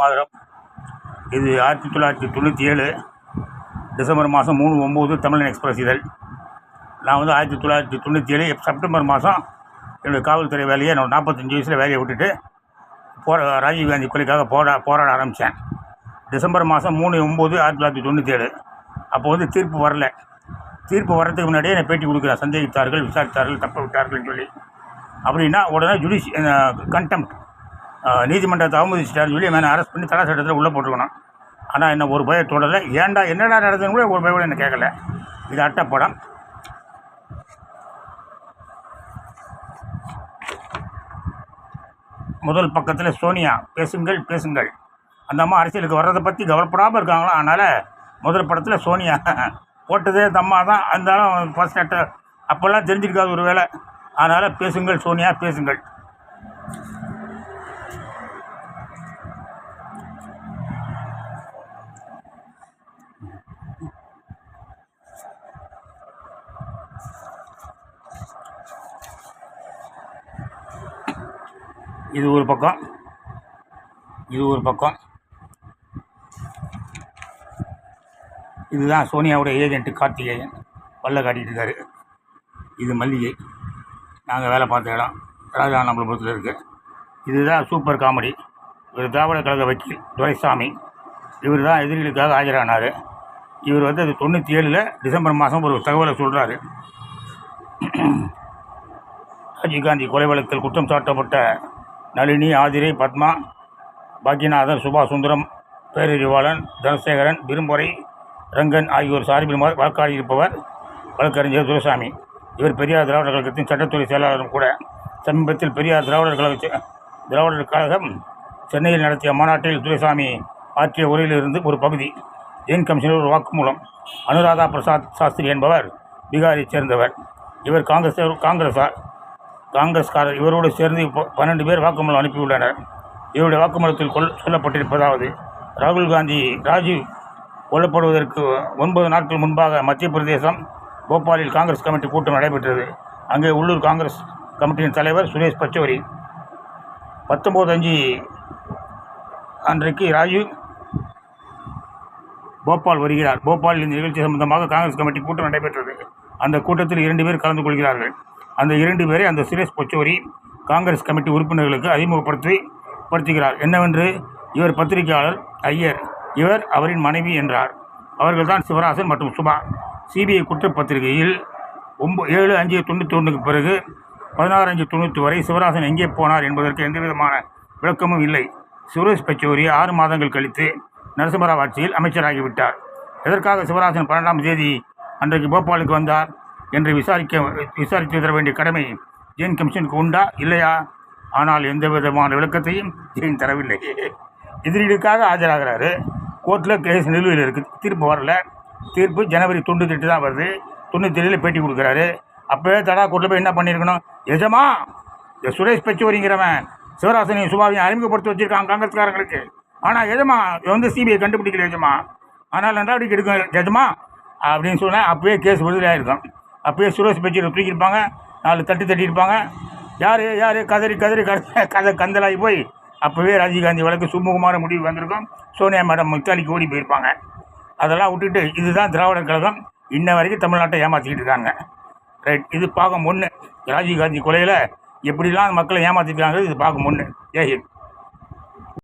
மாதம். இது ஆயிரத்தி தொள்ளாயிரத்தி தொண்ணூற்றி ஏழு டிசம்பர் மாதம் மூணு ஒம்பது தமிழன் எக்ஸ்பிரஸ் இதழ். நான் வந்து ஆயிரத்தி தொள்ளாயிரத்தி தொண்ணூற்றி ஏழு செப்டம்பர் மாதம் என்னுடைய காவல்துறை வேலையை என்னோட நாற்பத்தஞ்சு வயசில் வேலையை விட்டுட்டு போரா ராஜீவ்காந்தி கொலைக்காக போரா போராட ஆரம்பித்தேன் டிசம்பர் மாதம் மூணு ஒம்பது ஆயிரத்தி தொள்ளாயிரத்தி தொண்ணூற்றி ஏழு அப்போ வந்து தீர்ப்பு வரல. தீர்ப்பு வர்றதுக்கு முன்னாடியே என்னை பேட்டி கொடுக்குறேன் சந்தேகித்தார்கள் விசாரித்தார்கள் தப்ப விட்டார்கள்னு சொல்லி. அப்படின்னா உடனே ஜுடிஷ் கண்டெம்ட் நீதிமன்றத்தை அவமதிச்சிட்டாருன்னு சொல்லி என்னை அரெஸ்ட் பண்ணி தடை சட்டத்தில் உள்ளே போட்டுருக்கணும். ஆனால் என்ன ஒரு பய தொடலை ஏன்டா என்னடா நடந்ததுன்னு கூட ஒரு பய கூட என்ன கேட்கல இது அட்டப்படம் முதல் பக்கத்தில் சோனியா பேசுங்கள் பேசுங்கள். அந்த அம்மா அரசியலுக்கு வர்றதை பற்றி கவலைப்படாமல் இருக்காங்களோ? அதனால் முதல் படத்தில் சோனியா போட்டதே அந்த அம்மா தான். இருந்தாலும் ஃபர்ஸ்ட் அட்டை அப்போல்லாம் தெரிஞ்சிருக்காது ஒரு வேலை அதனால் பேசுங்கள் சோனியா பேசுங்கள். இது ஒரு பக்கம். இது ஒரு பக்கம். இதுதான் சோனியாவுடைய ஏஜென்ட்டு கார்த்திகேயன். பல்ல காட்டிகிட்டு இருக்காரு. இது மல்லிகை. நாங்கள் வேலை பார்த்த இடம். ராஜாநாமபுரத்தில் இருக்குது இதுதான் சூப்பர் காமெடி. இவர் திராவிட கழக வக்கீல் துரைசாமி. இவர் தான் எதிரிகளுக்காக ஆஜரானார். இவர் வந்து அது தொண்ணூற்றி ஏழில் டிசம்பர் மாதம் ஒரு தகவலை சொல்கிறாரு ராஜீவ்காந்தி கொலை வழக்கில் குற்றம் சாட்டப்பட்ட நளினி ஆதிரை பத்மா பாக்கியநாதன் சுபாஷ் சுந்தரம் பேரறிவாளன் தனசேகரன் விரும்புரை ரங்கன் ஆகியோர் சார்பில் வழக்காடி இருப்பவர் வழக்கறிஞர் துரைசாமி. இவர் பெரியார் திராவிடர் கழகத்தின் சட்டத்துறை செயலாளரும் கூட. சமீபத்தில் பெரியார் திராவிடர் கழக திராவிடர் கழகம் சென்னையில் நடத்திய மாநாட்டில் துரைசாமி ஆற்றிய உரையிலிருந்து ஒரு பகுதி ஜெயின் கமிஷனர் ஒரு வாக்குமூலம் அனுராதா பிரசாத் சாஸ்திரி என்பவர் பீகாரைச் சேர்ந்தவர். இவர் காங்கிரஸ் காங்கிரஸார் காங்கிரஸ்காரர் இவரோடு சேர்ந்து பன்னெண்டு பேர் வாக்குமூலம் அனுப்பியுள்ளனர். இவருடைய வாக்குமூலத்தில் கொல் சொல்லப்பட்டிருப்பதாவது ராகுல் காந்தி ராஜீவ் கொல்லப்படுவதற்கு ஒன்பது நாட்கள் முன்பாக மத்திய பிரதேசம் போபாலில் காங்கிரஸ் கமிட்டி கூட்டம் நடைபெற்றது. அங்கே உள்ளூர் காங்கிரஸ் கமிட்டியின் தலைவர் சுரேஷ் பச்சோரி. பத்தொம்போது அஞ்சு அன்றைக்கு ராஜீவ் போபால் வருகிறார். போபாலில் இந்த நிகழ்ச்சி சம்பந்தமாக காங்கிரஸ் கமிட்டி கூட்டம் நடைபெற்றது. அந்த கூட்டத்தில் இரண்டு பேர் கலந்து கொள்கிறார்கள். அந்த இரண்டு பேரை அந்த சுரேஷ் பொச்சோரி காங்கிரஸ் கமிட்டி உறுப்பினர்களுக்கு அறிமுகப்படுத்தி படுத்துகிறார். என்னவென்று இவர் பத்திரிகையாளர் ஐயர். இவர் அவரின் மனைவி என்றார். அவர்கள்தான் சிவராசன் மற்றும் சுபா. சிபிஐ குற்றப்பத்திரிகையில் ஒம்ப ஏழு அஞ்சு தொண்ணூற்றி ஒன்றுக்கு பிறகு பதினாறு அஞ்சு தொண்ணூற்றி வரை சிவராசன் எங்கே போனார் என்பதற்கு எந்த விதமான விளக்கமும் இல்லை. சுரேஷ் பச்சோரி ஆறு மாதங்கள் கழித்து நரசிம்மராவ் ஆட்சியில் அமைச்சராகிவிட்டார் எதற்காக சிவராசன் பன்னெண்டாம் தேதி அன்றைக்கு போபாலுக்கு வந்தார்? என்று விசாரிக்க விசாரித்து தர வேண்டிய கடமை ஜெயின் கமிஷனுக்கு உண்டா இல்லையா? ஆனால் எந்த விதமான விளக்கத்தையும் ஜெயின் தரவில்லை. எதிரிகளுக்காக ஆஜராகிறாரு. கோர்ட்டில் கேஸ் நிலுவையில் இருக்குது தீர்ப்பு வரல. தீர்ப்பு ஜனவரி தொண்ணூற்றி எட்டு தான் வருது. தொண்ணூற்றி ஏழில் பேட்டி கொடுக்குறாரு. அப்போவே தடா கோர்ட்டில் போய் என்ன பண்ணியிருக்கணும்? எஜமா இந்த சுரேஷ் பெச்சோரிங்கிறவன் சிவராசனையும் சுபாவையும் அறிமுகப்படுத்தி வச்சிருக்காங்க காங்கிரஸ்காரங்களுக்கு. ஆனால் எஜமா வந்து சிபிஐ கண்டுபிடிக்கல எஜமா. ஆனால் நடவடிக்கை எடுக்க எஜமா அப்படின்னு சொன்னால் அப்போவே கேஸ் விடுதலையாக இருக்கும் அப்போயே சுரேஷ் பெச்சோரை தூக்கியிருப்பாங்க. நாலு தட்டி தட்டியிருப்பாங்க. யார் யார்? கதறி கதறி கதை கதை கந்தலாகி போய் அப்போவே ராஜீவ்காந்தி வழக்கு சுமூகமான முடிவு வந்திருக்கும். சோனியா மேடம் முத்தாலிக்கு ஓடி போயிருப்பாங்க. அதெல்லாம் விட்டுட்டு இதுதான் திராவிடர் கழகம். இன்ன வரைக்கும் தமிழ்நாட்டை ஏமாற்றிக்கிட்டு இருக்காங்க. ரைட் இது பாகம் ஒன்று ராஜீவ்காந்தி கொலையில் எப்படிலாம் மக்களை ஏமாற்றிருக்காங்க இது பாகம் ஒன்று ஜெய்ஹிந்த்